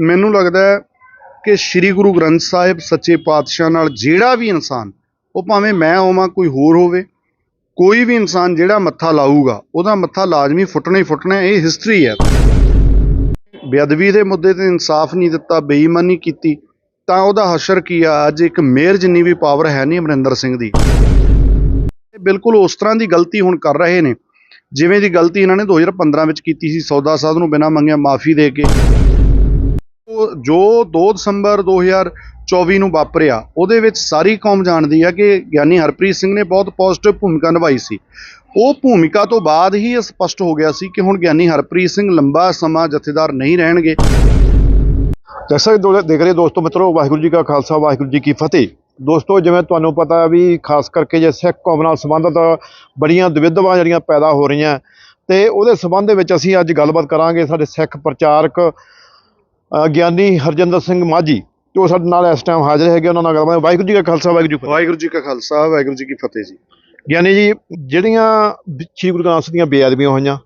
ਮੈਨੂੰ ਲੱਗਦਾ ਹੈ ਕਿ ਸ੍ਰੀ ਗੁਰੂ ਗ੍ਰੰਥ ਸਾਹਿਬ ਸੱਚੇ ਪਾਤਸ਼ਾਹ ਨਾਲ ਜਿਹੜਾ ਵੀ ਇਨਸਾਨ, ਉਹ ਭਾਵੇਂ ਮੈਂ ਹੋਵਾਂ, ਕੋਈ ਹੋਰ ਹੋਵੇ, ਕੋਈ ਵੀ ਇਨਸਾਨ ਜਿਹੜਾ ਮੱਥਾ ਲਾਊਗਾ, ਉਹਦਾ ਮੱਥਾ ਲਾਜ਼ਮੀ ਫੁੱਟਣਾ ਹੀ ਫੁੱਟਣਾ ਇਹ ਹਿਸਟਰੀ ਹੈ। ਬੇਅਦਬੀ ਦੇ ਮੁੱਦੇ ਤੇ ਇਨਸਾਫ ਨਹੀਂ ਦਿੱਤਾ, ਬੇਈਮਾਨੀ ਕੀਤੀ, ਤਾਂ ਉਹਦਾ ਹਸ਼ਰ ਕੀ ਆ? ਅੱਜ ਇੱਕ ਮੇਅਰ ਜਿੰਨੀ ਵੀ ਪਾਵਰ ਹੈ ਨਹੀਂ ਅਮਰਿੰਦਰ ਸਿੰਘ ਦੀ। ਬਿਲਕੁਲ ਉਸ ਤਰ੍ਹਾਂ ਦੀ ਗਲਤੀ ਹੁਣ ਕਰ ਰਹੇ ਨੇ, ਜਿਵੇਂ ਦੀ ਗਲਤੀ ਇਹਨਾਂ ਨੇ 2015 ਵਿੱਚ ਕੀਤੀ ਸੀ, ਸੌਦਾ ਸਾਧ ਨੂੰ ਬਿਨਾਂ ਮੰਗਿਆ ਮਾਫੀ ਦੇ ਕੇ। ਜੋ 2 ਦਸੰਬਰ 2024 ਨੂੰ ਵਾਪਰਿਆ, ਉਹਦੇ ਵਿੱਚ ਸਾਰੀ ਕੌਮ ਜਾਣਦੀ ਹੈ ਕਿ ਗਿਆਨੀ ਹਰਪ੍ਰੀਤ ਸਿੰਘ ਨੇ ਬਹੁਤ ਪੋਜ਼ਿਟਿਵ ਭੂਮਿਕਾ ਨਿਭਾਈ ਸੀ। ਉਹ ਭੂਮਿਕਾ ਤੋਂ ਬਾਅਦ ਹੀ ਇਹ ਸਪਸ਼ਟ ਹੋ ਗਿਆ ਸੀ ਕਿ ਹੁਣ ਗਿਆਨੀ ਹਰਪ੍ਰੀਤ ਸਿੰਘ ਲੰਬਾ ਸਮਾਂ ਜਥੇਦਾਰ ਨਹੀਂ ਰਹਿਣਗੇ। ਜੈਸਾ ਕਿ ਦੇਖ ਰਹੇ ਦੋਸਤੋ, ਮਿੱਤਰੋ, ਵਾਹਿਗੁਰੂ ਜੀ ਕਾ ਖਾਲਸਾ, ਵਾਹਿਗੁਰੂ ਜੀ ਕੀ ਫਤਿਹ। ਦੋਸਤੋ, ਜਿਵੇਂ ਤੁਹਾਨੂੰ ਪਤਾ ਵੀ, ਖਾਸ ਕਰਕੇ ਜੇ ਸਿੱਖ ਕੌਮ ਨਾਲ ਸੰਬੰਧਿਤ ਬੜੀਆਂ ਦੁਵਿਧਵਾਂ ਜਿਹੜੀਆਂ ਪੈਦਾ ਹੋ ਰਹੀਆਂ, ਤੇ ਉਹਦੇ ਸੰਬੰਧ ਦੇ ਵਿੱਚ ਅਸੀਂ ਅੱਜ ਗੱਲਬਾਤ ਕਰਾਂਗੇ ਸਾਡੇ ਸਿੱਖ ਪ੍ਰਚਾਰਕ ਗਿਆਨੀ ਹਰਜਿੰਦਰ ਸਿੰਘ ਮਾਝੀ ਜੋ ਸਾਡੇ ਨਾਲ ਇਸ ਟਾਈਮ ਹਾਜ਼ਰ ਹੈਗੇ ਉਹਨਾਂ ਨਾਲ ਗੱਲਬਾਤ। ਵਾਹਿਗੁਰੂ ਜੀ ਕਾ ਖਾਲਸਾ ਵਾਹਿਗੁਰੂ ਜੀ ਕੀ ਵਾਹਿਗੁਰੂ ਜੀ ਕਾ ਖਾਲਸਾ ਵਾਹਿਗੁਰੂ ਜੀ ਕੀ ਫਤਿਹ ਜੀ। ਗਿਆਨੀ ਜੀ ਜਿਹੜੀਆਂ ਸ੍ਰੀ ਗੁਰੂ ਗ੍ਰੰਥ ਸਾਹਿਬ ਦੀਆਂ ਬੇਅਦਬੀਆਂ ਹੋਈਆਂ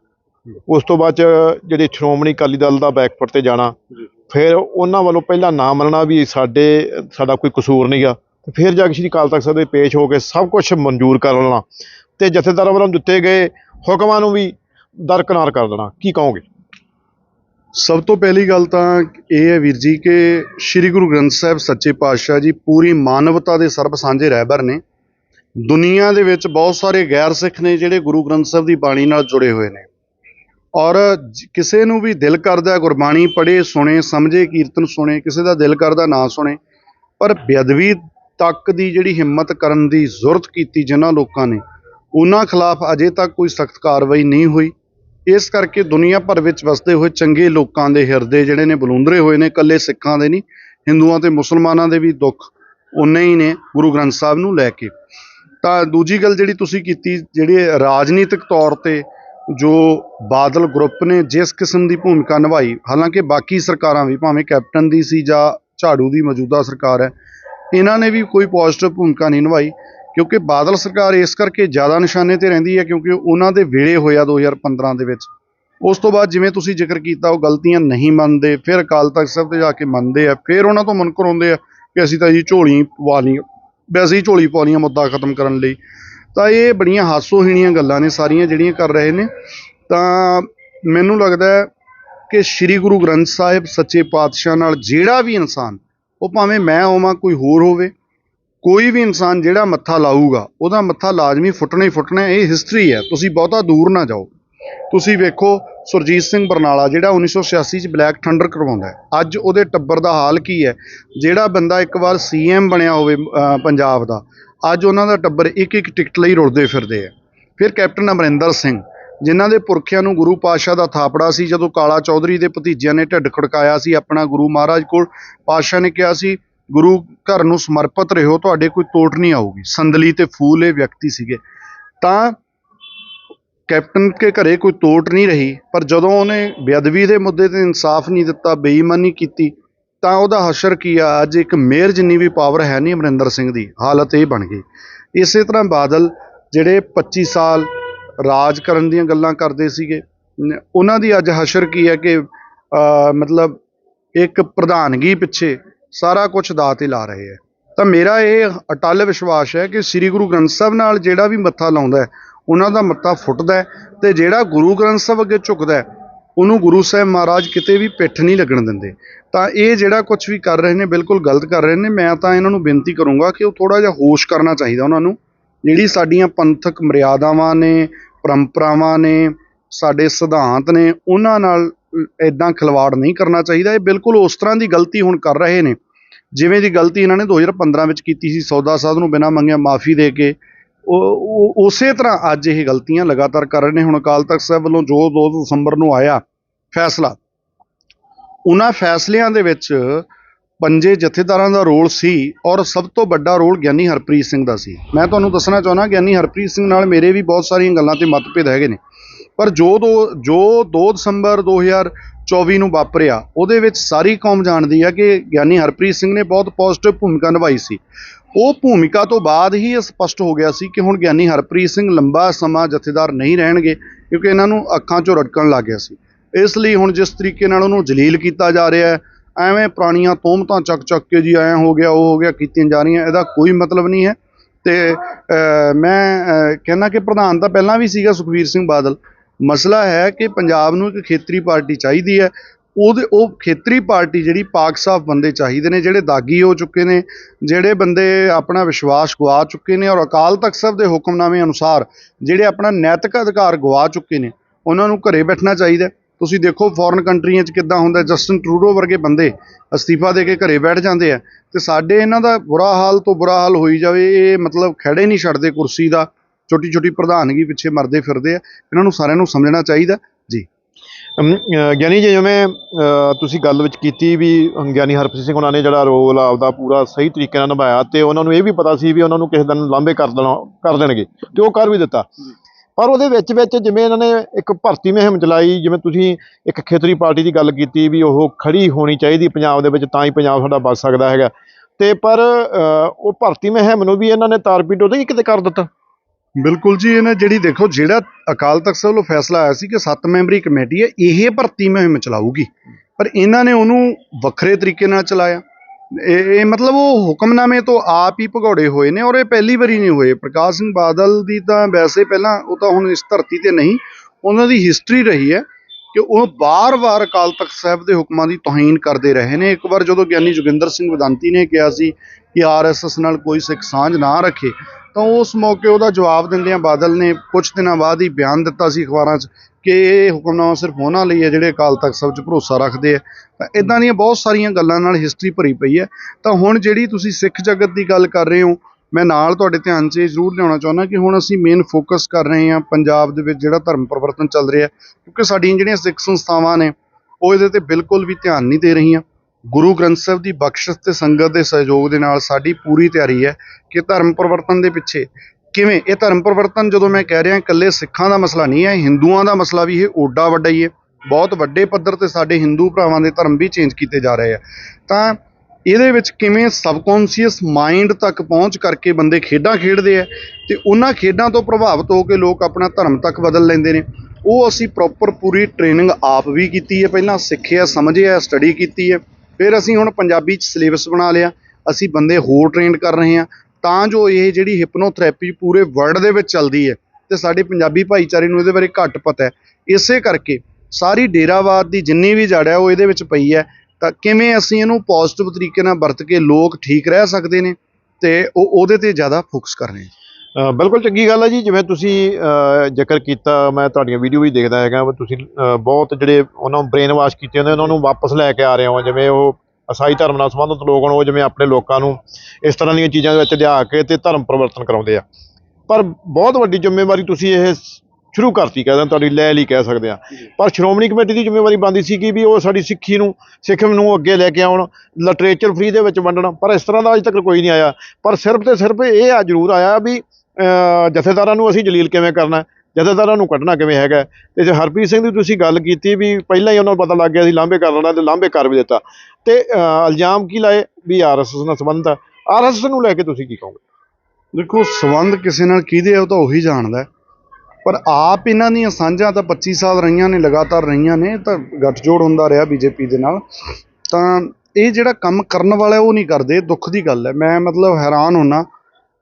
ਉਸ ਤੋਂ ਬਾਅਦ ਜਿਹੜੇ ਸ਼੍ਰੋਮਣੀ ਅਕਾਲੀ ਦਲ ਦਾ ਬੈਕਫੁੱਟ ਤੇ ਜਾਣਾ। ਫਿਰ ਉਹਨਾਂ ਵੱਲੋਂ ਪਹਿਲਾਂ ਨਾ ਮੰਨਣਾ ਵੀ ਸਾਡੇ ਸਾਡਾ ਕੋਈ ਕਸੂਰ ਨਹੀਂਗਾ ਤੇ ਫਿਰ ਜਾ ਕੇ ਸ੍ਰੀ ਅਕਾਲ ਤਖਤ ਸਾਹਿਬ ਦੇ ਪੇਸ਼ ਹੋ ਕੇ ਸਭ ਕੁਝ ਮਨਜ਼ੂਰ ਕਰ ਲੈਣਾ ਤੇ ਜਥੇਦਾਰਾਂ ਵੱਲੋਂ ਦਿੱਤੇ ਗਏ ਹੁਕਮਾਂ ਨੂੰ ਵੀ ਦਰਕਨਾਰ ਕਰ ਦੇਣਾ। ਕੀ ਕਹੋਗੇ? ਸਭ ਤੋਂ ਪਹਿਲੀ ਗੱਲ ਤਾਂ ਇਹ ਹੈ ਵੀਰ ਜੀ ਕਿ ਸ੍ਰੀ ਗੁਰੂ ਗ੍ਰੰਥ ਸਾਹਿਬ ਸੱਚੇ ਪਾਤਸ਼ਾਹ ਜੀ ਪੂਰੀ ਮਾਨਵਤਾ ਦੇ ਸਰਬ ਸਾਂਝੇ ਰਹਿਬਰ ਨੇ। ਦੁਨੀਆ ਦੇ ਵਿੱਚ ਬਹੁਤ ਸਾਰੇ ਗੈਰ ਸਿੱਖ ਨੇ ਜਿਹੜੇ ਗੁਰੂ ਗ੍ਰੰਥ ਸਾਹਿਬ ਦੀ ਬਾਣੀ ਨਾਲ ਜੁੜੇ ਹੋਏ ਨੇ। ਔਰ ਕਿਸੇ ਨੂੰ ਵੀ ਦਿਲ ਕਰਦਾ ਗੁਰਬਾਣੀ ਪੜ੍ਹੇ, ਸੁਣੇ, ਸਮਝੇ, ਕੀਰਤਨ ਸੁਣੇ, ਕਿਸੇ ਦਾ ਦਿਲ ਕਰਦਾ ਨਾ ਸੁਣੇ, ਪਰ ਬੇਅਦਬੀ ਤੱਕ ਦੀ ਜਿਹੜੀ ਹਿੰਮਤ ਕਰਨ ਦੀ ਜ਼ੁਰਤ ਕੀਤੀ ਜਿਨ੍ਹਾਂ ਲੋਕਾਂ ਨੇ, ਉਹਨਾਂ ਖਿਲਾਫ ਅਜੇ ਤੱਕ ਕੋਈ ਸਖਤ ਕਾਰਵਾਈ ਨਹੀਂ ਹੋਈ। ਇਸ ਕਰਕੇ ਦੁਨੀਆ ਭਰ ਵਿੱਚ ਵਸਦੇ ਹੋਏ ਚੰਗੇ ਲੋਕਾਂ ਦੇ ਹਿਰਦੇ ਜਿਹੜੇ ਨੇ ਬਲੂੰਦਰੇ ਹੋਏ ਨੇ, ਇਕੱਲੇ ਸਿੱਖਾਂ ਦੇ ਨਹੀਂ, ਹਿੰਦੂਆਂ ਤੇ ਮੁਸਲਮਾਨਾਂ ਦੇ ਵੀ ਦੁੱਖ ਉਨੇ ਹੀ ਨੇ ਗੁਰੂ ਗ੍ਰੰਥ ਸਾਹਿਬ ਨੂੰ ਲੈ ਕੇ। ਤਾਂ ਦੂਜੀ ਗੱਲ ਜਿਹੜੀ ਤੁਸੀਂ ਕੀਤੀ, ਜਿਹੜੇ ਰਾਜਨੀਤਿਕ ਤੌਰ ਤੇ ਜੋ ਬਾਦਲ ਗਰੁੱਪ ਨੇ, ਜਿਸ ਕਿਸਮ ਦੀ ਭੂਮਿਕਾ ਨਿਭਾਈ, ਹਾਲਾਂਕਿ ਬਾਕੀ ਸਰਕਾਰਾਂ ਵੀ, ਭਾਵੇਂ ਕੈਪਟਨ ਦੀ ਸੀ ਜਾਂ ਝਾੜੂ ਦੀ ਮੌਜੂਦਾ ਸਰਕਾਰ ਹੈ, ਇਹਨਾਂ ਨੇ ਵੀ ਕੋਈ ਪੋਜ਼ਿਟਿਵ ਭੂਮਿਕਾ ਨਹੀਂ ਨਿਭਾਈ। ਕਿਉਂਕਿ ਬਾਦਲ ਸਰਕਾਰ ਇਸ ਕਰਕੇ ਜ਼ਿਆਦਾ ਨਿਸ਼ਾਨੇ ਤੇ ਰਹਿੰਦੀ ਹੈ ਕਿਉਂਕਿ ਉਹਨਾਂ ਦੇ ਵੇਲੇ ਹੋਇਆ 2015 ਦੇ ਵਿੱਚ। ਉਸ ਤੋਂ ਬਾਅਦ ਜਿਵੇਂ ਤੁਸੀਂ ਜ਼ਿਕਰ ਕੀਤਾ, ਉਹ ਗਲਤੀਆਂ ਨਹੀਂ ਮੰਨਦੇ, ਫਿਰ ਅਕਾਲ ਤਖਤ ਸਾਹਿਬ ਤੇ ਜਾ ਕੇ ਮੰਨਦੇ ਆ, ਫਿਰ ਉਹਨਾਂ ਤੋਂ ਮੁਨਕਰ ਹੁੰਦੇ ਆ ਕਿ ਅਸੀਂ ਤਾਂ ਜੀ ਝੋਲੀ ਪਵਾ ਲਈ ਵੈਸੇ ਹੀ ਝੋਲੀ ਪਾ ਲਈਆਂ ਮੁੱਦਾ ਖਤਮ ਕਰਨ ਲਈ। ਤਾਂ ਇਹ ਬੜੀਆਂ ਹਾਸੋਹੀਣੀਆਂ ਗੱਲਾਂ ਨੇ ਸਾਰੀਆਂ ਜਿਹੜੀਆਂ ਕਰ ਰਹੇ ਨੇ। ਤਾਂ ਮੈਨੂੰ ਲੱਗਦਾ ਹੈ ਕਿ ਸ੍ਰੀ ਗੁਰੂ ਗ੍ਰੰਥ ਸਾਹਿਬ ਸੱਚੇ ਪਾਤਸ਼ਾਹ ਨਾਲ ਜਿਹੜਾ ਵੀ ਇਨਸਾਨ, ਉਹ ਭਾਵੇਂ ਮੈਂ ਹੋਵਾਂ, ਕੋਈ ਹੋਰ ਹੋਵੇ ਕੋਈ ਵੀ ਇਨਸਾਨ ਜਿਹੜਾ ਮੱਥਾ ਲਾਊਗਾ, ਉਹਦਾ ਮੱਥਾ ਲਾਜ਼ਮੀ ਫੁੱਟਣਾ ਹੀ ਫੁੱਟਣਾ ਇਹ ਹਿਸਟਰੀ ਹੈ। ਤੁਸੀਂ ਬਹੁਤਾ ਦੂਰ ਨਾ ਜਾਓ। ਤੁਸੀਂ ਵੇਖੋ ਸੁਰਜੀਤ ਸਿੰਘ ਬਰਨਾਲਾ, ਜਿਹੜਾ 1986 ਚ ਬਲੈਕ ਥੰਡਰ ਕਰਵਾਉਂਦਾ ਅੱਜ ਉਹਦੇ ਟੱਬਰ ਦਾ ਹਾਲ ਕੀ ਹੈ? ਜਿਹੜਾ ਬੰਦਾ ਇੱਕ ਵਾਰ ਸੀਐਮ ਬਣਿਆ ਹੋਵੇ ਪੰਜਾਬ ਦਾ, ਅੱਜ ਉਹਨਾਂ ਦਾ ਟੱਬਰ ਇੱਕ ਇੱਕ ਟਿਕਟ ਲਈ ਰੁਲਦੇ ਫਿਰਦੇ ਆ ਫਿਰ ਕੈਪਟਨ ਅਮਰਿੰਦਰ ਸਿੰਘ, ਜਿਨ੍ਹਾਂ ਦੇ ਪੁਰਖਿਆਂ ਨੂੰ ਗੁਰੂ ਪਾਤਸ਼ਾਹ ਦਾ ਥਾਪੜਾ ਸੀ, ਜਦੋਂ ਕਾਲਾ ਚੌਧਰੀ ਦੇ ਭਤੀਜਿਆਂ ਨੇ ਢਿੱਡ ਖੜਕਾਇਆ ਸੀ, ਆਪਣਾ ਗੁਰੂ ਮਹਾਰਾਜ ਕੋਲ ਪਾਤਸ਼ਾਹ ਨੇ ਕਿਹਾ ਸੀ ਗੁਰੂ ਘਰ ਨੂੰ ਸਮਰਪਿਤ ਰਹੋ, ਤੁਹਾਡੇ ਕੋਈ ਤੋਟ ਨਹੀਂ ਆਊਗੀ। ਸੰਦਲੀ ਤੇ ਫੂਲ ਇਹ ਵਿਅਕਤੀ ਸੀਗੇ। ਤਾਂ ਕੈਪਟਨ ਕੇ ਘਰੇ ਕੋਈ ਤੋਟ ਨਹੀਂ ਰਹੀ, ਪਰ ਜਦੋਂ ਉਹਨੇ ਬੇਅਦਬੀ ਦੇ ਮੁੱਦੇ ਤੇ ਇਨਸਾਫ ਨਹੀਂ ਦਿੱਤਾ, ਬੇਈਮਾਨੀ ਕੀਤੀ, ਤਾਂ ਉਹਦਾ ਹਸ਼ਰ ਕੀ ਆ? ਅੱਜ ਇੱਕ ਮੇਅਰ ਜਿੰਨੀ ਵੀ ਪਾਵਰ ਹੈ ਨਹੀਂ ਅਮਰਿੰਦਰ ਸਿੰਘ ਦੀ, ਹਾਲਤ ਇਹ ਬਣ ਗਈ। ਇਸੇ ਤਰ੍ਹਾਂ ਬਾਦਲ ਜਿਹੜੇ 25 ਸਾਲ ਰਾਜ ਕਰਨ ਦੀਆਂ ਗੱਲਾਂ ਕਰਦੇ ਸੀਗੇ ਉਹਨਾਂ ਦੀ ਅੱਜ ਹਸ਼ਰ ਕੀ ਹੈ ਕਿ ਮਤਲਬ ਇੱਕ ਪ੍ਰਧਾਨਗੀ ਪਿੱਛੇ ਸਾਰਾ ਕੁਝ ਦਾਅ ਤੇ ਲਾ ਰਹੇ ਹੈ। ਤਾਂ ਮੇਰਾ ਇਹ ਅਟੱਲ ਵਿਸ਼ਵਾਸ ਹੈ ਕਿ ਸ੍ਰੀ ਗੁਰੂ ਗ੍ਰੰਥ ਸਾਹਿਬ ਨਾਲ ਜਿਹੜਾ ਵੀ ਮੱਥਾ ਲਾਉਂਦਾ ਹੈ, ਉਹਨਾਂ ਦਾ ਮੱਥਾ ਫੁੱਟਦਾ ਹੈ ਤੇ ਜਿਹੜਾ ਗੁਰੂ ਗ੍ਰੰਥ ਸਾਹਿਬ ਅੱਗੇ ਝੁਕਦਾ ਉਹਨੂੰ ਗੁਰੂ ਸਾਹਿਬ ਮਹਾਰਾਜ ਕਿਤੇ ਵੀ ਪਿੱਠ ਨਹੀਂ ਲੱਗਣ ਦਿੰਦੇ। ਤਾਂ ਇਹ ਜਿਹੜਾ ਕੁਝ ਵੀ ਕਰ ਰਹੇ ਨੇ, ਬਿਲਕੁਲ ਗਲਤ ਕਰ ਰਹੇ ਨੇ, ਮੈਂ ਤਾਂ ਇਹਨਾਂ ਨੂੰ ਬੇਨਤੀ ਕਰੂੰਗਾ ਕਿ ਉਹ ਥੋੜਾ ਜਿਹਾ ਹੋਸ਼ ਕਰਨਾ ਚਾਹੀਦਾ ਉਹਨਾਂ ਨੂੰ। ਜਿਹੜੀ ਸਾਡੀਆਂ ਪੰਥਕ ਮਰਿਆਦਾਵਾਂ ਨੇ, ਪਰੰਪਰਾਵਾਂ ਨੇ, ਸਾਡੇ ਸਿਧਾਂਤ ਨੇ, ਉਹਨਾਂ ਨਾਲ ਇਦਾਂ ਖਿਲਵਾੜ ਨਹੀਂ ਕਰਨਾ ਚਾਹੀਦਾ। ਇਹ ਬਿਲਕੁਲ ਉਸ ਤਰ੍ਹਾਂ ਦੀ ਗਲਤੀ ਹੁਣ ਕਰ ਰਹੇ ਨੇ। ਜਿਵੇਂ ਦੀ ਗਲਤੀ ਇਹਨਾਂ ਨੇ 2015 ਵਿੱਚ ਕੀਤੀ ਸੀ, ਸੌਦਾ ਸਾਧ ਨੂੰ ਬਿਨਾਂ ਮੰਗਿਆ ਮਾਫੀ ਦੇ ਕੇ, ਉਹ ਉਸੇ ਤਰ੍ਹਾਂ ਅੱਜ ਇਹ ਗਲਤੀਆਂ ਲਗਾਤਾਰ ਕਰ ਰਹੇ ਨੇ। ਹੁਣ ਅਕਾਲ ਤਖਤ ਸਾਹਿਬ ਵੱਲੋਂ ਜੋ 2 ਦਸੰਬਰ ਨੂੰ ਆਇਆ ਫੈਸਲਾ, ਉਹਨਾਂ ਫੈਸਲਿਆਂ ਦੇ ਵਿੱਚ ਪੰਜੇ ਜਥੇਦਾਰਾਂ ਦਾ ਰੋਲ ਸੀ ਔਰ ਸਭ ਤੋਂ ਵੱਡਾ ਰੋਲ ਗਿਆਨੀ ਹਰਪ੍ਰੀਤ ਸਿੰਘ ਦਾ ਸੀ। ਮੈਂ ਤੁਹਾਨੂੰ ਦੱਸਣਾ ਚਾਹੁੰਦਾ, ਗਿਆਨੀ ਹਰਪ੍ਰੀਤ ਸਿੰਘ ਨਾਲ ਮੇਰੇ ਵੀ ਬਹੁਤ ਸਾਰੀਆਂ ਗੱਲਾਂ ਤੇ ਮਤਭੇਦ ਹੈਗੇ ਨੇ। ਪਰ ਜੋ ਦੋ, ਜੋ 2 ਦਸੰਬਰ 2024 ਨੂੰ ਵਾਪਰਿਆ, ਉਹਦੇ ਵਿੱਚ ਸਾਰੀ ਕੌਮ ਜਾਣਦੀ ਹੈ ਕਿ ਗਿਆਨੀ ਹਰਪ੍ਰੀਤ ਸਿੰਘ ਨੇ ਬਹੁਤ ਪੋਜ਼ਿਟਿਵ ਭੂਮਿਕਾ ਨਿਭਾਈ ਸੀ। ਉਹ ਭੂਮਿਕਾ ਤੋਂ ਬਾਅਦ ਹੀ ਇਹ ਸਪਸ਼ਟ ਹੋ ਗਿਆ ਸੀ ਕਿ ਹੁਣ ਗਿਆਨੀ ਹਰਪ੍ਰੀਤ ਸਿੰਘ ਲੰਬਾ ਸਮਾਂ ਜਥੇਦਾਰ ਨਹੀਂ ਰਹਿਣਗੇ, ਕਿਉਂਕਿ ਇਹਨਾਂ ਨੂੰ ਅੱਖਾਂ 'ਚੋਂ ਰੜਕਣ ਲੱਗ ਗਿਆ ਸੀ। ਇਸ ਲਈ ਹੁਣ ਜਿਸ ਤਰੀਕੇ ਨਾਲ ਉਹਨੂੰ ਜਲੀਲ ਕੀਤਾ ਜਾ ਰਿਹਾ ਹੈ, ਐਵੇਂ ਪੁਰਾਣੀਆਂ ਤੋਮਤਾਂ ਚੱਕ ਚੱਕ ਕੇ ਜੀ ਐਂ ਹੋ ਗਿਆ, ਉਹ ਹੋ ਗਿਆ, ਕੀਤੀਆਂ ਜਾ ਰਹੀਆਂ, ਇਹਦਾ ਕੋਈ ਮਤਲਬ ਨਹੀਂ ਹੈ। ਤੇ ਮੈਂ ਕਹਿੰਦਾ ਕਿ ਪ੍ਰਧਾਨ ਤਾਂ ਪਹਿਲਾਂ ਵੀ ਸੀਗਾ ਸੁਖਬੀਰ ਸਿੰਘ ਬਾਦਲ ਮਸਲਾ ਹੈ ਕਿ ਪੰਜਾਬ ਨੂੰ ਇੱਕ ਖੇਤਰੀ ਪਾਰਟੀ ਚਾਹੀਦੀ ਹੈ। ਉਹਦੇ, ਉਹ ਖੇਤਰੀ ਪਾਰਟੀ ਜਿਹੜੀ ਪਾਕ ਸਾਫ਼ ਬੰਦੇ ਚਾਹੀਦੇ ਨੇ, ਜਿਹੜੇ ਦਾਗੀ ਹੋ ਚੁੱਕੇ ਨੇ, ਜਿਹੜੇ ਬੰਦੇ ਆਪਣਾ ਵਿਸ਼ਵਾਸ ਗਵਾ ਚੁੱਕੇ ਨੇ ਔਰ ਅਕਾਲ ਤਖਤ ਸਾਹਿਬ ਦੇ ਹੁਕਮਨਾਮੇ ਅਨੁਸਾਰ ਜਿਹੜੇ ਆਪਣਾ ਨੈਤਿਕ ਅਧਿਕਾਰ ਗਵਾ ਚੁੱਕੇ ਨੇ, ਉਹਨਾਂ ਨੂੰ ਘਰੇ ਬੈਠਣਾ ਚਾਹੀਦਾ। ਤੁਸੀਂ ਦੇਖੋ ਫੋਰਨ ਕੰਟਰੀਆਂ 'ਚ ਕਿੱਦਾਂ ਹੁੰਦਾ ਜਸਟਨ ਟਰੂਡੋ ਵਰਗੇ ਬੰਦੇ ਅਸਤੀਫਾ ਦੇ ਕੇ ਘਰੇ ਬੈਠ ਜਾਂਦੇ ਆ ਤੇ ਸਾਡੇ ਇਹਨਾਂ ਦਾ ਬੁਰਾ ਹਾਲ ਤੋਂ ਬੁਰਾ ਹਾਲ ਹੋਈ ਜਾਵੇ, ਇਹ ਮਤਲਬ ਖੜੇ ਨਹੀਂ ਛੱਡਦੇ ਕੁਰਸੀ ਦਾ। ਛੋਟੀ ਛੋਟੀ ਪ੍ਰਧਾਨਗੀ ਪਿੱਛੇ ਮਰਦੇ ਫਿਰਦੇ ਆ ਇਹਨਾਂ ਨੂੰ ਸਾਰਿਆਂ ਨੂੰ ਸਮਝਣਾ ਚਾਹੀਦਾ। ਜੀ। ਗਿਆਨੀ ਜੀ ਜਿਵੇਂ ਤੁਸੀਂ ਗੱਲ ਵਿੱਚ ਕੀਤੀ ਵੀ ਗਿਆਨੀ ਹਰਪ੍ਰੀਤ ਸਿੰਘ ਉਹਨਾਂ ਨੇ ਜਿਹੜਾ ਰੋਲ ਆਪਦਾ ਪੂਰਾ ਸਹੀ ਤਰੀਕੇ ਨਾਲ ਨਿਭਾਇਆ ਤੇ ਉਹਨਾਂ ਨੂੰ ਇਹ ਵੀ ਪਤਾ ਸੀ ਵੀ ਉਹਨਾਂ ਨੂੰ ਕਿਸੇ ਦਿਨ ਲਾਂਭੇ ਕਰ ਦੇਣਾ ਕਰ ਦੇਣਗੇ ਤੇ ਉਹ ਕਰ ਵੀ ਦਿੱਤਾ। ਪਰ ਉਹਦੇ ਵਿੱਚ ਵਿੱਚ ਜਿਵੇਂ ਇਹਨਾਂ ਨੇ ਇੱਕ ਭਰਤੀ ਮੁਹਿੰਮ ਚਲਾਈ ਜਿਵੇਂ ਤੁਸੀਂ ਇੱਕ ਖੇਤਰੀ ਪਾਰਟੀ ਦੀ ਗੱਲ ਕੀਤੀ ਵੀ ਉਹ ਖੜੀ ਹੋਣੀ ਚਾਹੀਦੀ ਪੰਜਾਬ ਦੇ ਵਿੱਚ ਤਾਂ ਹੀ ਪੰਜਾਬ ਸਾਡਾ ਬਚ ਸਕਦਾ ਹੈਗਾ। ਤੇ ਪਰ ਉਹ ਭਰਤੀ ਮੁਹਿੰਮ ਨੂੰ ਵੀ ਇਹਨਾਂ ਨੇ ਤਾਰਪੀਟ ਉਹਦੇ ਹੀ ਕਿਤੇ ਕਰ ਦਿੱਤਾ। ਬਿਲਕੁਲ ਜੀ ਇਹਨਾਂ ਜਿਹੜੀ ਦੇਖੋ, ਜਿਹੜਾ ਅਕਾਲ ਤਖਤ ਸਾਹਿਬ ਵੱਲੋਂ ਫੈਸਲਾ ਆਇਆ ਸੀ ਕਿ 7 ਮੈਂਬਰੀ ਕਮੇਟੀ ਹੈ, ਇਹ ਭਰਤੀ ਮੁਹਿੰਮ ਚਲਾਊਗੀ। ਪਰ ਇਹਨਾਂ ਨੇ ਉਹਨੂੰ ਵੱਖਰੇ ਤਰੀਕੇ ਨਾਲ ਚਲਾਇਆ। ਇਹ ਇਹ ਮਤਲਬ ਉਹ ਹੁਕਮਨਾਮੇ ਤੋਂ ਆਪ ਹੀ ਭਗੌੜੇ ਹੋਏ ਨੇ ਔਰ ਇਹ ਪਹਿਲੀ ਵਾਰੀ ਨਹੀਂ ਹੋਏ। ਪ੍ਰਕਾਸ਼ ਸਿੰਘ ਬਾਦਲ ਦੀ ਤਾਂ ਵੈਸੇ ਪਹਿਲਾਂ ਉਹ ਤਾਂ ਹੁਣ ਇਸ ਧਰਤੀ ਤੇ ਨਹੀਂ, ਉਹਨਾਂ ਦੀ ਹਿਸਟਰੀ ਰਹੀ ਹੈ। ਕਿ ਉਹ ਬਾਰ-ਬਾਰ ਅਕਾਲ ਤਖਤ ਸਾਹਿਬ ਦੇ ਹੁਕਮਾਂ ਦੀ ਤੋਹੀਨ ਕਰਦੇ ਰਹੇ ਨੇ। ਇੱਕ ਵਾਰ ਜਦੋਂ ਗਿਆਨੀ ਜੋਗਿੰਦਰ ਸਿੰਘ ਵਿਦਾਂਤੀ ਨੇ ਕਿਹਾ ਸੀ ਕਿ ਆਰਐਸਐਸ ਨਾਲ ਕੋਈ ਸਿੱਖ ਸਾਂਝ ਨਾ ਰੱਖੇ, ਤਾਂ ਉਸ ਮੌਕੇ ਉਹਦਾ ਜਵਾਬ ਦਿੰਦਿਆਂ ਬਾਦਲ ਨੇ ਕੁਝ ਦਿਨਾਂ ਬਾਅਦ ਹੀ ਬਿਆਨ ਦਿੱਤਾ ਸੀ ਅਖਬਾਰਾਂ 'ਚ ਕਿ ਇਹ ਹੁਕਮਨਾਮਾ ਸਿਰਫ ਉਹਨਾਂ ਲਈ ਹੈ ਜਿਹੜੇ ਅਕਾਲ ਤਖਤ ਸਾਹਿਬ 'ਚ ਭਰੋਸਾ ਰੱਖਦੇ ਆ। ਤਾਂ ਇਦਾਂ ਦੀਆਂ ਬਹੁਤ ਸਾਰੀਆਂ ਗੱਲਾਂ ਨਾਲ ਹਿਸਟਰੀ ਭਰੀ ਪਈ ਹੈ। ਤਾਂ ਹੁਣ ਜਿਹੜੀ ਤੁਸੀਂ ਸਿੱਖ ਜਗਤ ਦੀ ਗੱਲ ਕਰ ਰਹੇ ਹੋ ਮੈਂ ਨਾਲ ਤੁਹਾਡੇ ਧਿਆਨ 'ਚ ਇਹ ਜ਼ਰੂਰ ਲਿਆਉਣਾ ਚਾਹੁੰਦਾ ਕਿ ਹੁਣ ਅਸੀਂ ਮੇਨ ਫੋਕਸ ਕਰ ਰਹੇ ਹਾਂ ਪੰਜਾਬ ਦੇ ਵਿੱਚ ਜਿਹੜਾ ਧਰਮ ਪਰਿਵਰਤਨ ਚੱਲ ਰਿਹਾ ਕਿਉਂਕਿ ਸਾਡੀਆਂ ਜਿਹੜੀਆਂ ਸਿੱਖ ਸੰਸਥਾਵਾਂ ਨੇ, ਉਹ ਇਹਦੇ ਤੇ ਬਿਲਕੁਲ ਵੀ ਧਿਆਨ ਨਹੀਂ ਦੇ ਰਹੀਆਂ। ਗੁਰੂ ਗ੍ਰੰਥ ਸਾਹਿਬ ਦੀ ਬਖਸ਼ਿਸ਼ ਤੇ ਸੰਗਤ ਦੇ ਸਹਿਯੋਗ ਦੇ ਨਾਲ ਸਾਡੀ ਪੂਰੀ ਤਿਆਰੀ ਹੈ ਕਿ ਧਰਮ ਪਰਿਵਰਤਨ ਦੇ ਪਿੱਛੇ ਕਿਵੇਂ, ਇਹ ਧਰਮ ਪਰਿਵਰਤਨ ਜਦੋਂ ਮੈਂ ਕਹਿ ਰਿਹਾ, ਇਕੱਲੇ ਸਿੱਖਾਂ ਦਾ ਮਸਲਾ ਨਹੀਂ ਹੈ ਹਿੰਦੂਆਂ ਦਾ ਮਸਲਾ ਵੀ ਇਹ ਓਡਾ ਵੱਡਾ ਹੀ ਹੈ। ਬਹੁਤ ਵੱਡੇ ਪੱਧਰ ਤੇ ਸਾਡੇ ਹਿੰਦੂ ਭਰਾਵਾਂ ਦੇ ਧਰਮ ਵੀ ਚੇਂਜ ਕੀਤੇ ਜਾ ਰਹੇ ਆ। ਤਾਂ ਇਹਦੇ ਵਿੱਚ ਕਿਵੇਂ ਸਬਕੌਂਸ਼ੀਅਸ ਮਾਈਂਡ ਤੱਕ ਪਹੁੰਚ ਕਰਕੇ ਬੰਦੇ ਖੇਡਾਂ ਖੇਡਦੇ ਆ ਤੇ ਉਹਨਾਂ ਖੇਡਾਂ ਤੋਂ ਪ੍ਰਭਾਵਿਤ ਹੋ ਕੇ ਲੋਕ ਆਪਣਾ ਧਰਮ ਤੱਕ ਬਦਲ ਲੈਂਦੇ ਨੇ। ਉਹ ਅਸੀਂ ਪ੍ਰੋਪਰ ਪੂਰੀ ਟ੍ਰੇਨਿੰਗ ਆਪ ਵੀ ਕੀਤੀ ਹੈ। ਪਹਿਲਾਂ ਸਿੱਖਿਆ, ਸਮਝਿਆ ਸਟੱਡੀ ਕੀਤੀ ਹੈ। ਫਿਰ ਅਸੀਂ ਹੁਣ ਪੰਜਾਬੀ ਚ ਸਿਲੇਬਸ ਬਣਾ ਲਿਆ। ਅਸੀਂ ਬੰਦੇ ਹੋਰ ਟ੍ਰੇਨਡ ਕਰ ਰਹੇ ਹਾਂ। ਤਾਂ ਜੋ ਇਹ ਜਿਹੜੀ ਹਿਪਨੋਥੈਰੇਪੀ ਪੂਰੇ ਵਰਲਡ ਦੇ ਵਿੱਚ ਚੱਲਦੀ ਹੈ ਤੇ ਸਾਡੇ ਪੰਜਾਬੀ ਭਾਈਚਾਰੇ ਨੂੰ ਇਹਦੇ ਬਾਰੇ ਘੱਟ ਪਤਾ ਹੈ। ਇਸੇ ਕਰਕੇ ਸਾਰੀ ਡੇਰਾਵਾਦ ਦੀ ਜਿੰਨੀ ਵੀ ਜੜ ਹੈ, ਉਹ ਇਹਦੇ ਵਿੱਚ ਪਈ ਹੈ। ਤਾਂ ਕਿਵੇਂ ਅਸੀਂ ਇਹਨੂੰ ਪੋਜ਼ਿਟਿਵ ਤਰੀਕੇ ਨਾਲ ਵਰਤ ਕੇ ਲੋਕ ਠੀਕ ਰਹਿ ਸਕਦੇ ਨੇ ਤੇ ਉਹ ਉਹਦੇ ਤੇ ਜ਼ਿਆਦਾ ਫੋਕਸ ਕਰ ਰਹੇ ਹਾਂ ਬਿਲਕੁਲ ਚੰਗੀ ਗੱਲ ਹੈ ਜੀ, ਜਿਵੇਂ ਤੁਸੀਂ ਜ਼ਿਕਰ ਕੀਤਾ, ਮੈਂ ਤੁਹਾਡੀਆਂ ਵੀਡੀਓ ਵੀ ਦੇਖਦਾ ਹੈਗਾ, ਵੀ ਤੁਸੀਂ ਬਹੁਤ ਜਿਹੜੇ ਉਹਨਾਂ ਨੂੰ ਬ੍ਰੇਨ ਵਾਸ਼ ਕੀਤੇ ਹੁੰਦੇ, ਉਹਨਾਂ ਨੂੰ ਵਾਪਸ ਲੈ ਕੇ ਆ ਰਹੇ ਹੋ, ਜਿਵੇਂ ਉਹ ਈਸਾਈ ਧਰਮ ਨਾਲ ਸੰਬੰਧਿਤ ਲੋਕ ਹਨ ਉਹ ਜਿਵੇਂ ਆਪਣੇ ਲੋਕਾਂ ਨੂੰ ਇਸ ਤਰ੍ਹਾਂ ਦੀਆਂ ਚੀਜ਼ਾਂ ਦੇ ਵਿੱਚ ਲਿਆ ਕੇ ਤੇ ਧਰਮ ਪਰਿਵਰਤਨ ਕਰਾਉਂਦੇ ਆ। ਪਰ ਬਹੁਤ ਵੱਡੀ ਜ਼ਿੰਮੇਵਾਰੀ ਤੁਸੀਂ ਇਹ ਸ਼ੁਰੂ ਕਰਤੀ ਕਹਿੰਦਾ ਤੁਹਾਡੀ ਲੈ ਲਈ ਕਹਿ ਸਕਦੇ ਆ ਪਰ ਸ਼੍ਰੋਮਣੀ ਕਮੇਟੀ ਦੀ ਜ਼ਿੰਮੇਵਾਰੀ ਬਣਦੀ ਸੀ ਕਿ ਵੀ ਉਹ ਸਾਡੀ ਸਿੱਖੀ ਨੂੰ ਸਿੱਖਮ ਨੂੰ ਅੱਗੇ ਲੈ ਕੇ ਆਉਣ ਲਿਟਰੇਚਰ ਫ੍ਰੀ ਦੇ ਵਿੱਚ ਵੰਡਣ। ਪਰ ਇਸ ਤਰ੍ਹਾਂ ਦਾ ਅਜੇ ਤੱਕ ਕੋਈ ਨਹੀਂ ਆਇਆ। ਪਰ ਸਿਰਫ ਤੇ ਸਿਰਫ ਇਹ ਆ ਜ਼ਰੂਰ ਆਇਆ ਵੀ ਜਥੇਦਾਰਾਂ ਨੂੰ ਅਸੀਂ ਜਲੀਲ ਕਿਵੇਂ ਕਰਨਾ ਜਥੇਦਾਰਾਂ ਨੂੰ ਕੱਢਣਾ ਕਿਵੇਂ ਹੈਗਾ। ਤੇ ਜੇ ਹਰਪ੍ਰੀਤ ਸਿੰਘ ਦੀ ਤੁਸੀਂ ਗੱਲ ਕੀਤੀ ਵੀ ਪਹਿਲਾਂ ਹੀ ਉਹਨਾਂ ਨੂੰ ਪਤਾ ਲੱਗ ਗਿਆ ਸੀ ਲਾਂਭੇ ਕਰ ਲੈਣਾ ਤੇ ਲਾਂਭੇ ਕਰ ਵੀ ਦਿੱਤਾ। ਤੇ ਇਲਜ਼ਾਮ ਕੀ ਲਾਏ ਵੀ ਆਰਐਸਐਸ ਨਾਲ ਸੰਬੰਧ ਆ? ਆਰਐਸਐਸ ਨੂੰ ਲੈ ਕੇ ਤੁਸੀਂ ਕੀ ਕਹੋਗੇ? ਦੇਖੋ ਸਬੰਧ ਕਿਸੇ ਨਾਲ ਕਿਹਦੇ ਆ ਉਹ ਤਾਂ ਉਹੀ ਜਾਣਦਾ। ਪਰ ਆਪ ਇਹਨਾਂ ਦੀਆਂ ਸਾਂਝਾਂ ਤਾਂ 25 ਸਾਲ ਰਹੀਆਂ ਨੇ ਲਗਾਤਾਰ ਰਹੀਆਂ ਨੇ ਤਾਂ ਗੱਠਜੋੜ ਹੁੰਦਾ ਰਿਹਾ ਬੀਜੇਪੀ ਦੇ ਨਾਲ। ਤਾਂ ਇਹ ਜਿਹੜਾ ਕੰਮ ਕਰਨ ਵਾਲਾ ਉਹ ਨਹੀਂ ਕਰਦੇ ਦੁੱਖ ਦੀ ਗੱਲ ਹੈ। ਮੈਂ ਮਤਲਬ ਹੈਰਾਨ ਹੁੰਨਾ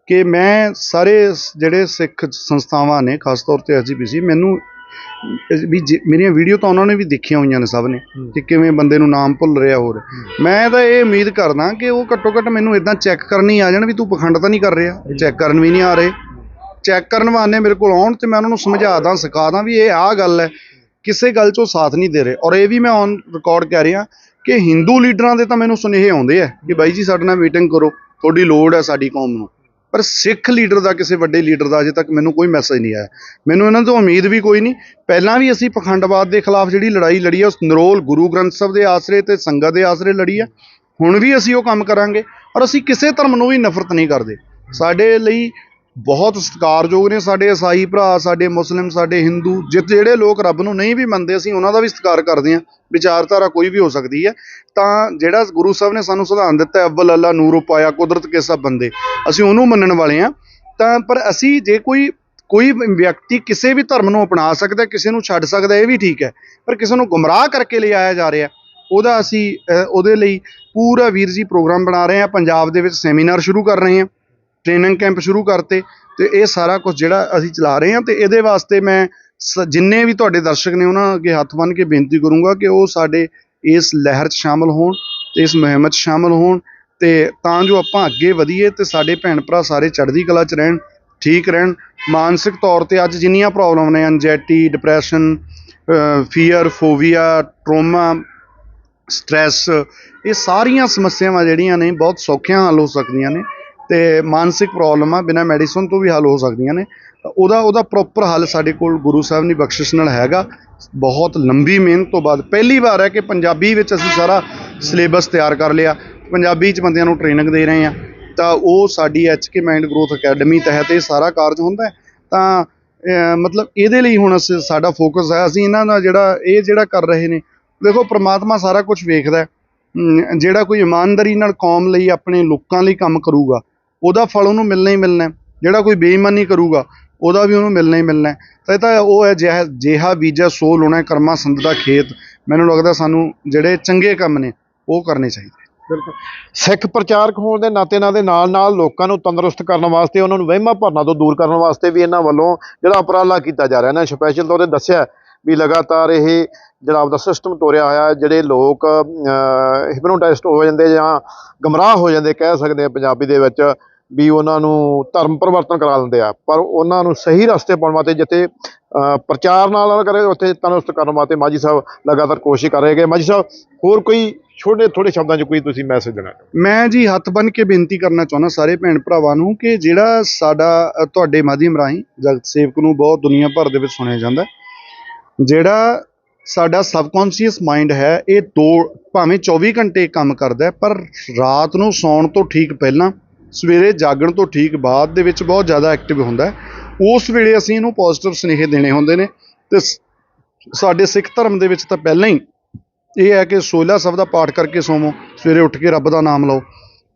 ਕਿ ਮੈਂ ਸਾਰੇ ਜਿਹੜੇ ਸਿੱਖ ਸੰਸਥਾਵਾਂ ਨੇ ਖਾਸ ਤੌਰ ਤੇ ਐਸਜੀਪੀਸੀ ਮੈਨੂੰ ਵੀ ਮੇਰੀਆਂ ਵੀਡੀਓ ਤਾਂ ਉਹਨਾਂ ਨੇ ਵੀ ਦੇਖੀਆਂ ਹੋਈਆਂ ਨੇ ਸਭ ਨੇ ਕਿ ਕਿਵੇਂ ਬੰਦੇ ਨੂੰ ਨਾਮ ਭੁੱਲ ਰਿਹਾ ਹੋਰ। ਮੈਂ ਤਾਂ ਇਹ ਉਮੀਦ ਕਰਦਾ ਕਿ ਉਹ ਘੱਟੋ ਘੱਟ ਮੈਨੂੰ ਇਦਾਂ ਚੈੱਕ ਕਰਨ ਆ ਜਾਣ ਵੀ ਤੂੰ ਪਖੰਡ ਤਾਂ ਨਹੀਂ ਕਰ ਰਿਹਾ ਚੈੱਕ ਕਰਨ ਵੀ ਨਹੀਂ ਆ ਰਹੇ। ਚੈੱਕ ਕਰਨ ਵਾਸਤੇ ਮੇਰੇ ਕੋਲ ਆਉਣ ਤੇ ਮੈਂ ਉਹਨਾਂ ਨੂੰ ਸਮਝਾ ਦਾਂ, ਸਿਖਾ ਦਾਂ ਵੀ ਇਹ ਆਹ ਗੱਲ ਹੈ, ਕਿਸੇ ਗੱਲ 'ਚੋਂ ਸਾਥ ਨਹੀਂ ਦੇ ਰਹੇ। ਔਰ ਇਹ ਵੀ ਮੈਂ ਔਨ ਰਿਕਾਰਡ ਕਹਿ ਰਿਹਾ ਕਿ ਹਿੰਦੂ ਲੀਡਰਾਂ ਦੇ ਤਾਂ ਮੈਨੂੰ ਸੁਨੇਹੇ ਆਉਂਦੇ ਆ ਕਿ ਬਾਈ ਜੀ ਸਾਡੇ ਨਾਲ ਮੀਟਿੰਗ ਕਰੋ, ਤੁਹਾਡੀ ਲੋੜ ਹੈ ਸਾਡੀ ਕੌਮ ਨੂੰ। ਪਰ ਸਿੱਖ ਲੀਡਰ ਦਾ, ਕਿਸੇ ਵੱਡੇ ਲੀਡਰ ਦਾ ਅਜੇ ਤੱਕ ਮੈਨੂੰ ਕੋਈ ਮੈਸੇਜ ਨਹੀਂ ਆਇਆ। ਮੈਨੂੰ ਇਹਨਾਂ ਤੋਂ ਉਮੀਦ ਵੀ ਕੋਈ ਨਹੀਂ। ਪਹਿਲਾਂ ਵੀ ਅਸੀਂ ਪਖੰਡਵਾਦ ਦੇ ਖਿਲਾਫ ਜਿਹੜੀ ਲੜਾਈ ਲੜੀ ਹੈ ਉਸ ਨਰੋਲ ਗੁਰੂ ਗ੍ਰੰਥ ਸਾਹਿਬ ਦੇ ਆਸਰੇ ਤੇ ਸੰਗਤ ਦੇ ਆਸਰੇ ਲੜੀ ਹੈ ਹੁਣ ਵੀ ਅਸੀਂ ਉਹ ਕੰਮ ਕਰਾਂਗੇ। ਔਰ ਅਸੀਂ ਕਿਸੇ ਧਰਮ ਨੂੰ ਵੀ ਨਫ਼ਰਤ ਨਹੀਂ ਕਰਦੇ। ਸਾਡੇ ਲਈ ਬਹੁਤ ਸਤਿਕਾਰਯੋਗ ਨੇ ਸਾਡੇ ਈਸਾਈ ਭਰਾ, ਸਾਡੇ ਮੁਸਲਿਮ, ਸਾਡੇ ਹਿੰਦੂ ਜਿ- ਜਿਹੜੇ ਲੋਕ ਰੱਬ ਨੂੰ ਨਹੀਂ ਵੀ ਮੰਨਦੇ, ਅਸੀਂ ਉਹਨਾਂ ਦਾ ਵੀ ਸਤਿਕਾਰ ਕਰਦੇ ਹਾਂ। ਵਿਚਾਰਧਾਰਾ ਕੋਈ ਵੀ ਹੋ ਸਕਦੀ ਹੈ। ਤਾਂ ਜਿਹੜਾ ਗੁਰੂ ਸਾਹਿਬ ਨੇ ਸਾਨੂੰ ਸਿਧਾਂਤ ਦਿੱਤਾ ਅਵਲ ਅੱਲਾ ਨੂਰ ਪਾਇਆ ਕੁਦਰਤ ਕੇ ਸਭ ਬੰਦੇ, ਅਸੀਂ ਉਹਨੂੰ ਮੰਨਣ ਵਾਲੇ ਹਾਂ। ਤਾਂ ਪਰ ਅਸੀਂ ਜੇ ਕੋਈ ਕੋਈ ਵਿਅਕਤੀ ਕਿਸੇ ਵੀ ਧਰਮ ਨੂੰ ਅਪਣਾ ਸਕਦਾ ਕਿਸੇ ਨੂੰ ਛੱਡ ਸਕਦਾ ਇਹ ਵੀ ਠੀਕ ਹੈ। ਪਰ ਕਿਸੇ ਨੂੰ ਗੁੰਮਰਾਹ ਕਰਕੇ ਲਿਆਇਆ ਜਾ ਰਿਹਾ ਉਹਦਾ ਅਸੀਂ ਉਹਦੇ ਲਈ ਪੂਰਾ ਵੀਰ ਜੀ ਪ੍ਰੋਗਰਾਮ ਬਣਾ ਰਹੇ ਹਾਂ। ਪੰਜਾਬ ਦੇ ਵਿੱਚ ਸੈਮੀਨਾਰ ਸ਼ੁਰੂ ਕਰ ਰਹੇ ਹਾਂ। ਟ੍ਰੇਨਿੰਗ ਕੈਂਪ ਸ਼ੁਰੂ ਕਰਤੇ ਤੇ ਇਹ ਸਾਰਾ ਕੁਝ ਜਿਹੜਾ ਅਸੀਂ ਚਲਾ ਰਹੇ ਹਾਂ ਤੇ ਇਹਦੇ ਵਾਸਤੇ ਮੈਂ ਸ- ਜਿੰਨੇ ਵੀ ਤੁਹਾਡੇ ਦਰਸ਼ਕ ਨੇ ਉਹਨਾਂ ਅੱਗੇ ਹੱਥ ਬੰਨ੍ਹ ਕੇ ਬੇਨਤੀ ਕਰੂੰਗਾ ਕਿ ਉਹ ਸਾਡੇ ਇਸ ਲਹਿਰ 'ਚ ਸ਼ਾਮਲ ਹੋਣ ਤੇ ਇਸ ਮੁਹਿੰਮ 'ਚ ਸ਼ਾਮਲ ਹੋਣ ਤੇ ਤਾਂ ਜੋ ਆਪਾਂ ਅੱਗੇ ਵਧੀਏ ਤੇ ਸਾਡੇ ਭੈਣ ਭਰਾ ਸਾਰੇ ਚੜ੍ਹਦੀ ਕਲਾ 'ਚ ਰਹਿਣ, ਠੀਕ ਰਹਿਣ। ਮਾਨਸਿਕ ਤੌਰ ਤੇ ਅੱਜ ਜਿੰਨੀਆਂ ਪ੍ਰੋਬਲਮ ਨੇ anxiety depression fear phobia trauma stress ਇਹ ਸਾਰੀਆਂ ਸਮੱਸਿਆਵਾਂ ਜਿਹੜੀਆਂ ਨੇ ਬਹੁਤ ਸੌਖੀਆਂ ਹੱਲ ਹੋ ਸਕਦੀਆਂ ਨੇ। ਤੇ ਮਾਨਸਿਕ ਪ੍ਰੋਬਲਮ ਆ, ਬਿਨਾਂ ਮੈਡੀਸਨ ਤੋਂ ਵੀ ਹੱਲ ਹੋ ਸਕਦੀਆਂ ਨੇ। ਤਾਂ ਉਹਦਾ ਉਹਦਾ ਪ੍ਰੋਪਰ ਹੱਲ ਸਾਡੇ ਕੋਲ ਗੁਰੂ ਸਾਹਿਬ ਦੀ ਬਖਸ਼ਿਸ਼ ਨਾਲ ਹੈਗਾ। ਬਹੁਤ ਲੰਬੀ ਮਿਹਨਤ ਤੋਂ ਬਾਅਦ, ਪਹਿਲੀ ਵਾਰ ਹੈ ਕਿ ਪੰਜਾਬੀ ਵਿੱਚ ਅਸੀਂ ਸਾਰਾ ਸਿਲੇਬਸ ਤਿਆਰ ਕਰ ਲਿਆ। ਪੰਜਾਬੀ 'ਚ ਬੰਦਿਆਂ ਨੂੰ ਟ੍ਰੇਨਿੰਗ ਦੇ ਰਹੇ ਹਾਂ। ਤਾਂ ਉਹ ਸਾਡੀ H K mind growth academy ਤਹਿਤ ਇਹ ਸਾਰਾ ਕਾਰਜ ਹੁੰਦਾ ਤਾਂ ਮਤਲਬ ਇਹਦੇ ਲਈ ਹੁਣ ਅਸੀਂ, ਸਾਡਾ ਫੋਕਸ ਹੈ। ਅਸੀਂ ਇਹਨਾਂ ਦਾ ਜਿਹੜਾ, ਇਹ ਜਿਹੜਾ ਕਰ ਰਹੇ ਨੇ, ਦੇਖੋ ਪ੍ਰਮਾਤਮਾ ਸਾਰਾ ਕੁਝ ਵੇਖਦਾ ਜਿਹੜਾ ਕੋਈ ਇਮਾਨਦਾਰੀ ਨਾਲ ਕੌਮ ਲਈ, ਆਪਣੇ ਲੋਕਾਂ ਲਈ ਕੰਮ ਕਰੂਗਾ ਉਹਦਾ ਫਲ ਉਹਨੂੰ ਮਿਲਣਾ ਹੀ ਮਿਲਣਾ ਜਿਹੜਾ ਕੋਈ ਬੇਈਮਾਨੀ ਕਰੂਗਾ, ਉਹਦਾ ਵੀ ਉਹਨੂੰ ਮਿਲਣਾ ਹੀ ਮਿਲਣਾ ਤਾਂ ਇਹ ਤਾਂ ਉਹ ਹੈ ਜਿਹਾ ਜਿਹਾ ਬੀਜਾ ਸੋ ਲਾਉਣਾ ਕਰਮਾ ਸੰਦ ਦਾ ਖੇਤ। ਮੈਨੂੰ ਲੱਗਦਾ ਸਾਨੂੰ ਜਿਹੜੇ ਚੰਗੇ ਕੰਮ ਨੇ, ਉਹ ਕਰਨੇ ਚਾਹੀਦੇ ਸਿੱਖ ਪ੍ਰਚਾਰਕ ਹੋਣ ਦੇ ਨਾਤੇ ਨਾਲ ਦੇ ਨਾਲ ਨਾਲ ਲੋਕਾਂ ਨੂੰ ਤੰਦਰੁਸਤ ਕਰਨ ਵਾਸਤੇ, ਉਹਨਾਂ ਨੂੰ ਵਹਿਮਾਂ ਭਰਨਾ ਤੋਂ ਦੂਰ ਕਰਨ ਵਾਸਤੇ ਵੀ ਇਹਨਾਂ ਵੱਲੋਂ ਜਿਹੜਾ ਉਪਰਾਲਾ ਕੀਤਾ ਜਾ ਰਿਹਾ। ਨਾ ਸਪੈਸ਼ਲ ਤੌਰ ਤੇ ਦੱਸਿਆ ਵੀ ਲਗਾਤਾਰ ਇਹ ਜਿਹੜਾ ਆਪਦਾ ਸਿਸਟਮ ਤੋਰਿਆ ਹੋਇਆ ਜਿਹੜੇ ਲੋਕ ਹਿਪਨੋਟਾਈਜ਼ਡ ਹੋ ਜਾਂਦੇ ਜਾਂ ਗਮਰਾਹ ਹੋ ਜਾਂਦੇ ਕਹਿ ਸਕਦੇ ਆ ਪੰਜਾਬੀ ਦੇ ਵਿੱਚ ਵੀ ਉਹਨਾਂ ਨੂੰ ਧਰਮ ਪਰਿਵਰਤਨ ਕਰਾ ਦਿੰਦੇ ਆ। ਪਰ ਉਹਨਾਂ ਨੂੰ ਸਹੀ ਰਸਤੇ ਪਾਉਣ ਵਾਸਤੇ ਜਿੱਥੇ ਪ੍ਰਚਾਰ ਨਾਲ ਕਰੇ, ਉੱਥੇ ਤੰਦਰੁਸਤ ਕਰਨ ਵਾਸਤੇ ਮਾਜੀ ਸਾਹਿਬ ਲਗਾਤਾਰ ਕੋਸ਼ਿਸ਼ ਕਰ ਰਹੇ ਹੈਗੇ। ਮਾਜੀ ਸਾਹਿਬ, ਹੋਰ ਕੋਈ ਛੋਟੇ ਥੋੜੇ ਸ਼ਬਦਾਂ 'ਚ ਕੋਈ ਤੁਸੀਂ ਮੈਸੇਜ ਦੇਣਾ ਮੈਂ ਜੀ ਹੱਥ ਬੰਨ੍ਹ ਕੇ ਬੇਨਤੀ ਕਰਨਾ ਚਾਹੁੰਦਾ ਸਾਰੇ ਭੈਣ ਭਰਾਵਾਂ ਨੂੰ ਕਿ ਜਿਹੜਾ ਸਾਡਾ ਤੁਹਾਡੇ ਮਾਧਿਅਮ ਰਾਹੀਂ ਜਗਤ ਸੇਵਕ ਨੂੰ ਬਹੁਤ ਦੁਨੀਆ ਭਰ ਦੇ ਵਿੱਚ ਸੁਣਿਆ ਜਾਂਦਾ ਜਿਹੜਾ ਸਾਡਾ ਸਬਕੌਂਸ਼ੀਅਸ ਮਾਈਂਡ ਹੈ, ਇਹ ਦੋ, ਭਾਵੇਂ 24 ਘੰਟੇ ਕੰਮ ਕਰਦਾ ਪਰ ਰਾਤ ਨੂੰ ਸੌਣ ਤੋਂ ਠੀਕ ਪਹਿਲਾਂ, ਸਵੇਰੇ ਜਾਗਣ ਤੋਂ ਠੀਕ ਬਾਅਦ ਦੇ ਵਿੱਚ ਬਹੁਤ ਜ਼ਿਆਦਾ ਐਕਟਿਵ ਹੁੰਦਾ ਉਸ ਵੇਲੇ ਅਸੀਂ ਇਹਨੂੰ ਪੋਜ਼ਿਟਿਵ ਸੁਨੇਹੇ ਦੇਣੇ ਹੁੰਦੇ ਨੇ ਤੇ ਸ- ਸਾਡੇ ਸਿੱਖ ਧਰਮ ਦੇ ਵਿੱਚ ਤਾਂ ਪਹਿਲਾਂ ਹੀ ਇਹ ਹੈ ਕਿ ਸੋਲਾ ਸਭ ਦਾ ਪਾਠ ਕਰਕੇ ਸੋਵੋ, ਸਵੇਰੇ ਉੱਠ ਕੇ ਰੱਬ ਦਾ ਨਾਮ ਲਓ।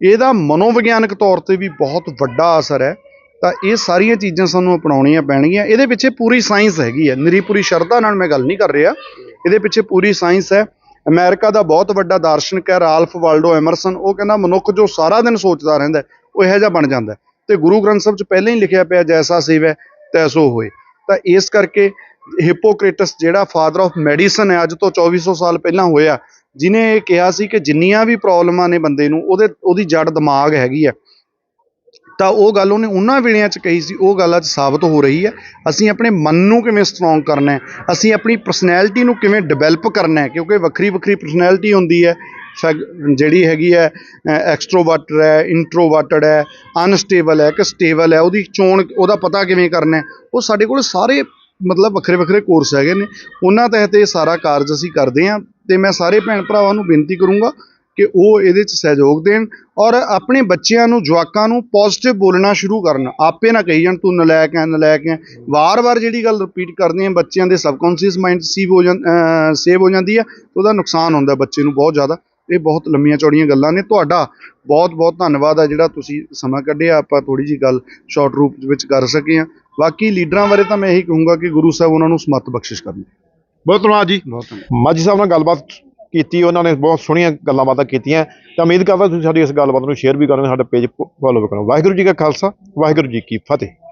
ਇਹਦਾ ਮਨੋਵਿਗਿਆਨਕ ਤੌਰ ਤੇ ਵੀ ਬਹੁਤ ਵੱਡਾ ਅਸਰ ਹੈ। ਤਾਂ ਇਹ ਸਾਰੀਆਂ ਚੀਜ਼ਾਂ ਸਾਨੂੰ ਅਪਣਾਉਣੀਆਂ ਪੈਣਗੀਆਂ। ਇਹਦੇ ਪਿੱਛੇ ਪੂਰੀ ਸਾਇੰਸ ਹੈਗੀ ਹੈ। ਨਿਰੀ ਪੂਰੀ ਸ਼ਰਧਾ ਨਾਲ ਮੈਂ ਗੱਲ ਨਹੀਂ ਕਰ ਰਿਹਾ। ਇਹਦੇ ਪਿੱਛੇ ਪੂਰੀ ਸਾਇੰਸ ਹੈ। ਅਮਰੀਕਾ ਦਾ ਬਹੁਤ ਵੱਡਾ ਦਾਰਸ਼ਨਿਕ ਹੈ, ਰਾਲਫ ਵਾਲਡੋ ਐਮਰਸਨ। ਉਹ ਕਹਿੰਦਾ ਮਨੁੱਖ ਜੋ ਸਾਰਾ ਦਿਨ ਸੋਚਦਾ ਰਹਿੰਦਾ ਉਹ ਇਹੋ ਜਿਹਾ ਬਣ ਜਾਂਦਾ ਹੈ। ਤੇ ਗੁਰੂ ਗ੍ਰੰਥ ਸਾਹਿਬ 'ਚ ਪਹਿਲਾਂ ਹੀ ਲਿਖਿਆ ਪਿਆ, ਜੈਸਾ ਸੇਵੈ ਤੈਸੋ ਹੋਏ। ਤਾਂ ਇਸ ਕਰਕੇ ਹਿਪੋਕ੍ਰੇਟਸ ਜਿਹੜਾ ਫਾਦਰ ਆਫ ਮੈਡੀਸਨ ਹੈ, ਅੱਜ ਤੋਂ 2400 ਸਾਲ ਪਹਿਲਾਂ ਹੋਇਆ, ਜਿਨੇ ਇਹ ਕਿਹਾ ਸੀ ਕਿ ਜਿੰਨੀਆਂ ਵੀ ਪ੍ਰੋਬਲਮਾਂ ਨੇ ਬੰਦੇ ਨੂੰ, ਉਹਦੇ ਉਹਦੀ ਜੜ ਦਿਮਾਗ ਹੈਗੀ ਆ ਤਾਂ ਉਹ ਗੱਲ ਉਹਨੇ ਉਹਨਾਂ ਵੇਲਿਆਂ 'ਚ ਕਹੀ ਸੀ, ਉਹ ਗੱਲ ਅੱਜ ਸਾਬਤ ਹੋ ਰਹੀ ਹੈ। ਅਸੀਂ ਆਪਣੇ ਮਨ ਨੂੰ ਕਿਵੇਂ ਸਟਰੋਂਗ ਕਰਨਾ ਹੈ? ਅਸੀਂ ਆਪਣੀ ਪਰਸਨੈਲਿਟੀ ਨੂੰ ਕਿਵੇਂ ਡਿਵੈਲਪ ਕਰਨਾ ਹੈ? ਕਿਉਂਕਿ ਵੱਖਰੀ ਵੱਖਰੀ ਪਰਸਨੈਲਿਟੀ ਹੁੰਦੀ ਹੈ। ਫੈਗ- ਜਿਹੜੀ ਹੈਗੀ ਹੈ ਐਕਸਟਰੋਵਰਟਡ ਹੈ ਇੰਟਰੋਵਰਟਡ ਹੈ ਅਨਸਟੇਬਲ ਹੈ ਕਿ ਸਟੇਬਲ ਹੈ, ਉਹਦੀ ਚੋਣ, ਉਹਦਾ ਪਤਾ ਕਿਵੇਂ ਕਰਨਾ ਉਹ ਸਾਡੇ ਕੋਲ ਸਾਰੇ ਮਤਲਬ ਵੱਖਰੇ ਵੱਖਰੇ ਕੋਰਸ ਹੈਗੇ ਨੇ। ਉਹਨਾਂ ਤਹਿਤ ਇਹ ਸਾਰਾ ਕਾਰਜ ਅਸੀਂ ਕਰਦੇ ਹਾਂ ਤੇ ਮੈਂ ਸਾਰੇ ਭੈਣ ਭਰਾਵਾਂ ਨੂੰ ਬੇਨਤੀ ਕਰੂੰਗਾ ਕਿ ਉਹ ਇਹਦੇ 'ਚ ਸਹਿਯੋਗ ਦੇਣ ਔਰ ਆਪਣੇ ਬੱਚਿਆਂ ਨੂੰ ਜਵਾਕਾਂ ਨੂੰ ਪੋਜ਼ਿਟਿਵ ਬੋਲਣਾ ਸ਼ੁਰੂ ਕਰਨ। ਆਪੇ ਨਾ ਕਹੀ ਜਾਣ ਤੂੰ ਨਲਾਇਕ ਹੈ ਨਲਾਇਕ ਹੈ ਵਾਰ-ਵਾਰ ਜਿਹੜੀ ਗੱਲ ਰਿਪੀਟ ਕਰਦੇ ਆ ਬੱਚਿਆਂ ਦੇ ਸਬਕੌਂਸ਼ੀਅਸ ਮਾਈਂਡ ਸੀਵ ਹੋ ਜਾਂ ਸੇਵ ਹੋ ਜਾਂਦੀ ਹੈ ਉਹਦਾ ਨੁਕਸਾਨ ਹੁੰਦਾ ਬੱਚੇ ਨੂੰ ਬਹੁਤ ਜ਼ਿਆਦਾ। ਇਹ ਬਹੁਤ ਲੰਮੀਆਂ ਚੌੜੀਆਂ ਗੱਲਾਂ ਨੇ। ਤੁਹਾਡਾ ਬਹੁਤ ਬਹੁਤ ਧੰਨਵਾਦ ਹੈ ਜਿਹੜਾ ਤੁਸੀਂ ਸਮਾਂ ਕੱਢਿਆ। ਆਪਾਂ ਥੋੜੀ ਜੀ ਗੱਲ ਸ਼ਾਰਟ ਰੂਪ ਵਿੱਚ ਕਰ ਸਕੇ ਹਾਂ। ਬਾਕੀ ਲੀਡਰਾਂ ਬਾਰੇ ਤਾਂ ਮੈਂ ਇਹੀ ਕਹੂੰਗਾ ਕਿ ਗੁਰੂ ਸਾਹਿਬ ਉਹਨਾਂ ਨੂੰ ਸਮੱਤ ਬਖਸ਼ਿਸ਼ ਕਰਨ। ਬਹੁਤ ਧੰਨਵਾਦ ਜੀ। ਬਹੁਤ ਧੰਨਵਾਦ। ਮਾਜੀ ਸਾਹਿਬ ਨਾਲ ਗੱਲਬਾਤ ਕੀਤੀ, ਉਹਨਾਂ ਨੇ ਬਹੁਤ ਸੋਹਣੀਆਂ ਗੱਲਾਂ ਬਾਤਾਂ ਕੀਤੀਆਂ। ਤਾਂ ਉਮੀਦ ਕਰਦਾ ਤੁਸੀਂ ਸਾਡੀ ਇਸ ਗੱਲਬਾਤ ਨੂੰ ਸ਼ੇਅਰ ਵੀ ਕਰੋਗੇ, ਸਾਡਾ ਪੇਜ ਫੋਲੋ ਵੀ ਕਰੋ ਵਾਹਿਗੁਰੂ ਜੀ ਕਾ ਖਾਲਸਾ, ਵਾਹਿਗੁਰੂ ਜੀ ਕੀ ਫਤਿਹ।